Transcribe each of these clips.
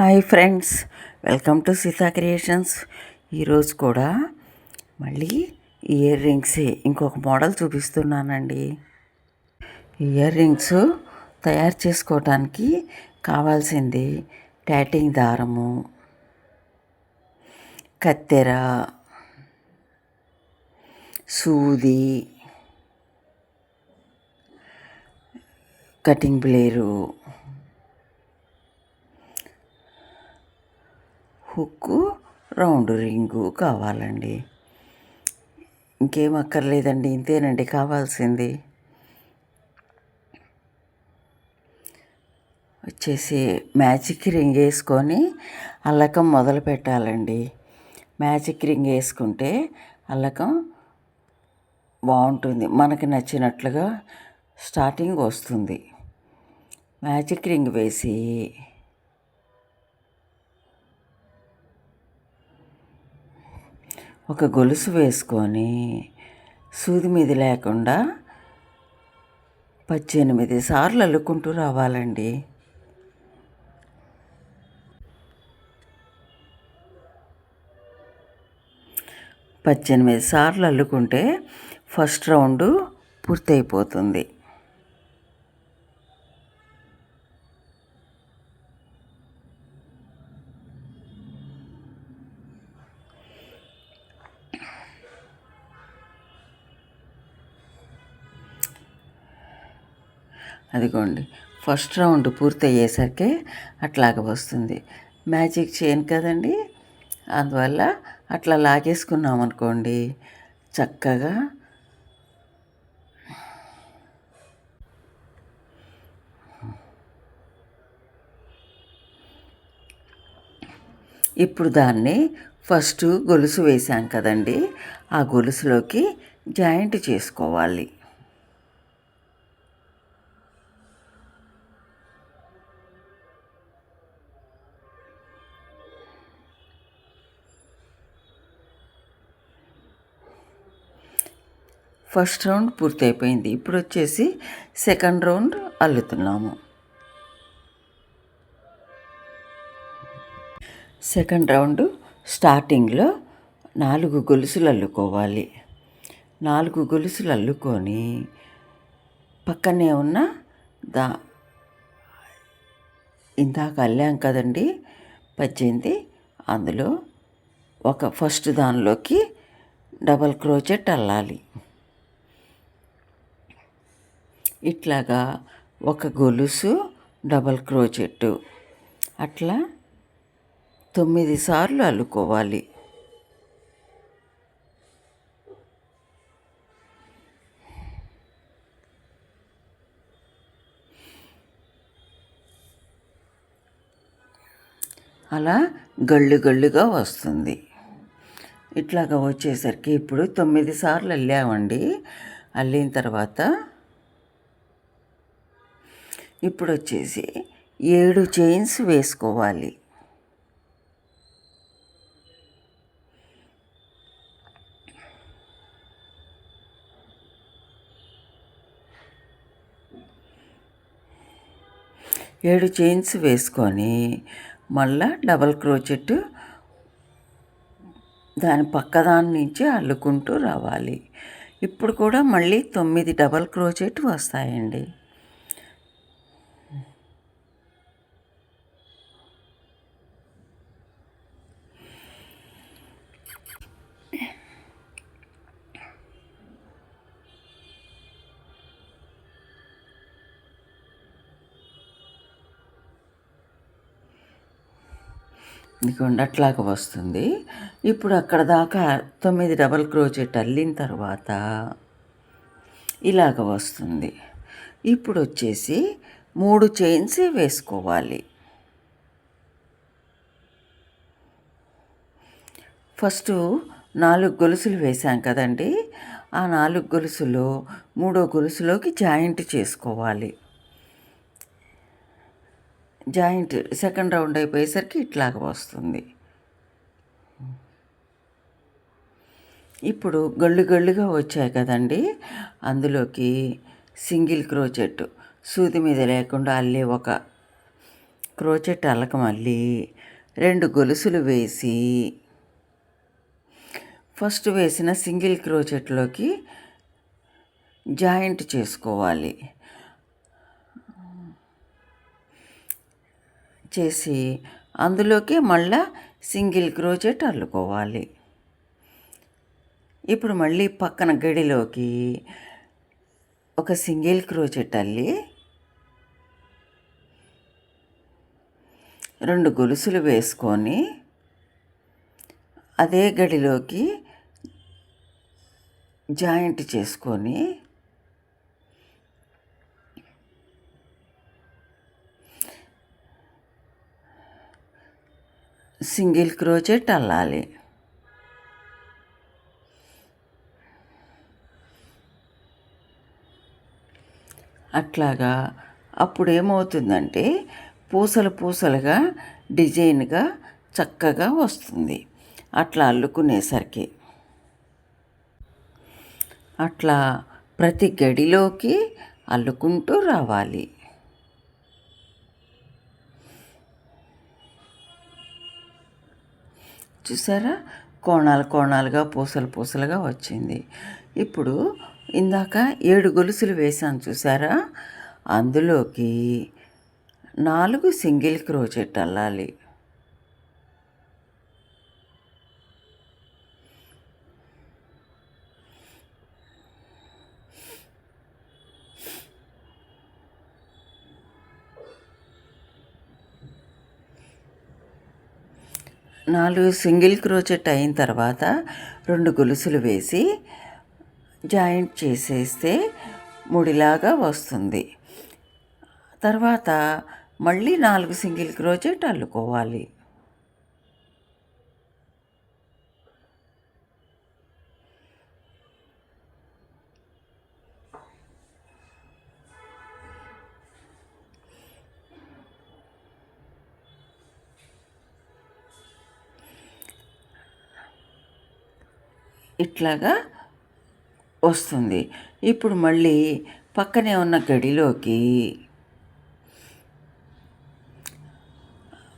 Hi friends welcome to Seetha creations. ఈరోజు కూడా మళ్ళీ ఇయర్ రింగ్స్. ఇంకొక మోడల్ చూపిస్తున్నానండి. ఇయర్ రింగ్స్ తయారు చేసుకోవటానికి కావాల్సింది ట్యాటింగ్ దారము కత్తెర సూది cutting blade hook round ring కావాలండి. ఇంకేం అక్కర్లేదండి ఇంతేనండి కావాల్సింది. వచ్చేసి మ్యాజిక్ రింగ్ వేసుకొని అల్లకం మొదలు పెట్టాలండి. మ్యాజిక్ రింగ్ వేసుకుంటే అల్లకం బాగుంటుంది మనకి నచ్చినట్లుగా స్టార్టింగ్ వస్తుంది. మ్యాజిక్ రింగ్ వేసి ఒక గొలుసు వేసుకొని సూది మీద లేకుండా పద్దెనిమిది సార్లు అల్లుకుంటూ రావాలండి. పద్దెనిమిది సార్లు అల్లుకుంటే ఫస్ట్ రౌండ్ పూర్తయిపోతుంది. అదిగోండి. ఫస్ట్ రౌండ్ పూర్తి అయ్యేసరికి అట్లాగ వస్తుంది. మ్యాజిక్ చేయను కదండి. అందువల్ల అట్లా లాగేసుకున్నాం అనుకోండి చక్కగా ఇప్పుడు దాన్ని ఫస్ట్ గొలుసు వేసాం కదండి. ఆ గొలుసులోకి జాయింట్ చేసుకోవాలి. ఫస్ట్ రౌండ్ పూర్తయిపోయింది. ఇప్పుడు వచ్చేసి సెకండ్ రౌండ్ అల్లుతున్నాము. సెకండ్ రౌండ్ స్టార్టింగ్లో నాలుగు గొలుసులు అల్లుకోవాలి. నాలుగు గొలుసులు అల్లుకొని పక్కనే ఉన్న దా ఇందాక అల్లాం కదండి పద్దెనిమిది అందులో ఒక ఫస్ట్ దానిలోకి డబల్ క్రోచెట్ అల్లాలి. ఇట్లాగా ఒక గొలుసు డబల్ క్రోచెట్టు అట్లా తొమ్మిది సార్లు అల్లుకోవాలి. అలా గళ్ళు గళ్ళుగా వస్తుంది. ఇట్లాగా వచ్చేసరికి ఇప్పుడు తొమ్మిది సార్లు అల్లామండి. అల్లిన తర్వాత ఇప్పుడు వచ్చేసి ఏడు చైన్స్ వేసుకోవాలి. ఏడు చైన్స్ వేసుకొని మళ్ళా డబల్ క్రోచెట్ దాని పక్కదాని నుంచి అల్లుకుంటూ రావాలి. ఇప్పుడు కూడా మళ్ళీ తొమ్మిది డబల్ క్రోచెట్ వస్తాయండి. ఇదిగోండి అట్లాగా వస్తుంది. ఇప్పుడు అక్కడ దాకా తొమ్మిది డబల్ క్రోచెట్ అల్లిన తర్వాత ఇలాగ వస్తుంది. ఇప్పుడు వచ్చేసి మూడు చైన్స్ వేసుకోవాలి. ఫస్ట్ నాలుగు గొలుసులు వేసాం కదండి. ఆ నాలుగు గొలుసులు మూడో గొలుసులోకి జాయింట్ చేసుకోవాలి. జాయింట్ సెకండ్ రౌండ్ అయిపోయేసరికి ఇట్లాగ వస్తుంది. ఇప్పుడు గళ్ళు గళ్ళుగా వచ్చాయి కదండి. అందులోకి సింగిల్ క్రోచెట్ సూది మీద లేకుండా అల్లే ఒక క్రోచెట్ అల్లక మళ్ళీ రెండు గొలుసులు వేసి ఫస్ట్ వేసిన సింగిల్ క్రోచెట్లోకి జాయింట్ చేసుకోవాలి. చేసి అందులోకి మళ్ళా సింగిల్ క్రోచెట్ అల్లుకోవాలి. ఇప్పుడు మళ్ళీ పక్కన గడిలోకి ఒక సింగిల్ క్రోచెట్ అల్లి రెండు గొలుసులు వేసుకొని అదే గడిలోకి జాయింట్ చేసుకొని సింగిల్ క్రోచెట్ అల్లాలి. అట్లాగా అప్పుడు ఏమవుతుందంటే పూసలు పూసలుగా డిజైన్గా చక్కగా వస్తుంది. అట్లా అల్లుకునేసరికి. అట్లా ప్రతి గడిలోకి అల్లుకుంటూ రావాలి. చూసారా? కోణాలు కోణాలుగా పూసలు పూసలుగా వచ్చింది. ఇప్పుడు ఇందాక ఏడు గొలుసులు వేసాను చూసారా? అందులోకి నాలుగు సింగిల్ క్రోచెట్ అల్లాలి. నాలుగు సింగిల్ క్రోచెట్ అయిన తర్వాత రెండు గొలుసులు వేసి జాయింట్ చేసేస్తే ముడిలాగా వస్తుంది. తర్వాత మళ్ళీ నాలుగు సింగిల్ క్రోచెట్ అల్లుకోవాలి. ఇట్లాగా వస్తుంది. ఇప్పుడు మళ్ళీ పక్కనే ఉన్న గడిలోకి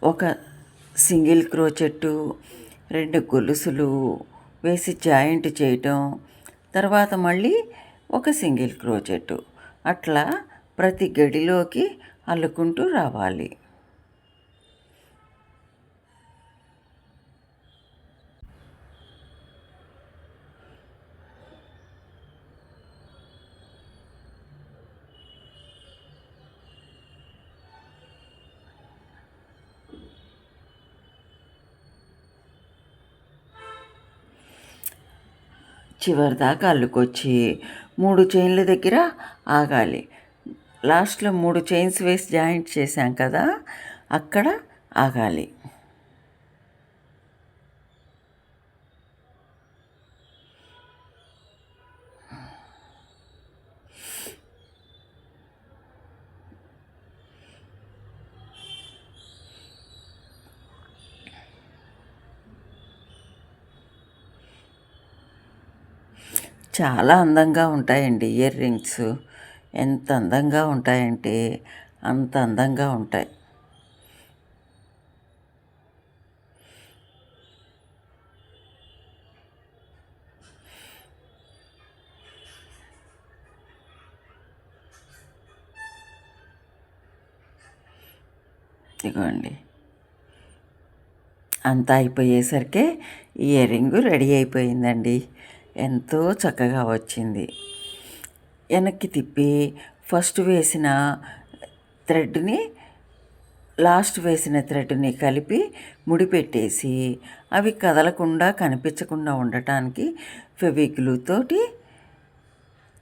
ఒక సింగిల్ క్రోచెట్టు రెండు గొలుసులు వేసి జాయింట్ చేయటం తర్వాత మళ్ళీ ఒక సింగిల్ క్రోచెట్టు అట్లా ప్రతి గడిలోకి అల్లుకుంటూ రావాలి. చివరి దాకా అల్లుకొచ్చి మూడు చైన్ల దగ్గర ఆగాలి. లాస్ట్లో మూడు చైన్స్ వేసి జాయింట్ చేశాం కదా అక్కడ ఆగాలి. చాలా అందంగా ఉంటాయండి ఇయర్ రింగ్స్. ఎంత అందంగా ఉంటాయంటే అంత అందంగా ఉంటాయి. ఇదిగోండి. అంతా అయిపోయేసరికి ఇయర్ రింగు రెడీ అయిపోయిందండి. ఎంతో చక్కగా వచ్చింది. వెనక్కి తిప్పి ఫస్ట్ వేసిన థ్రెడ్ని లాస్ట్ వేసిన థ్రెడ్ని కలిపి ముడిపెట్టేసి అవి కదలకుండా కనిపించకుండా ఉండటానికి ఫెవిక్లూతోటి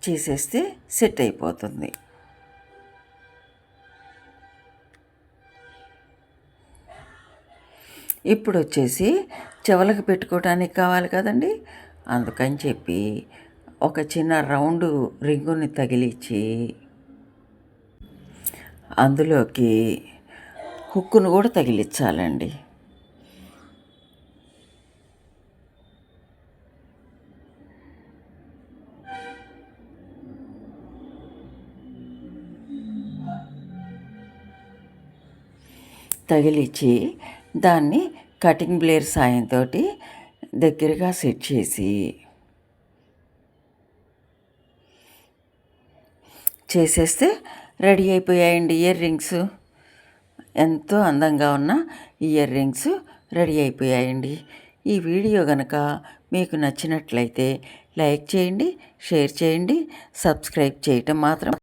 చేసేస్తే సెట్ అయిపోతుంది. ఇప్పుడు వచ్చేసి చెవులకు పెట్టుకోవడానికి కావాలి కదండి. అందుకని చెప్పి ఒక చిన్న రౌండ్ రింగుని తగిలించి అందులోకి హుక్కును కూడా తగిలించాలండి తగిలిచ్చి దాన్ని కటింగ్ బ్లేర్ సాయంతో దగ్గరగా సెట్ చేసి చేసేస్తే రెడీ అయిపోయాయండి ఇయర్ రింగ్స్ ఎంతో అందంగా ఉన్న ఇయర్ రింగ్స్ రెడీ అయిపోయాయండి ఈ వీడియో కనుక మీకు నచ్చినట్లయితే లైక్ చేయండి షేర్ చేయండి సబ్స్క్రైబ్ చేయటం మాత్రం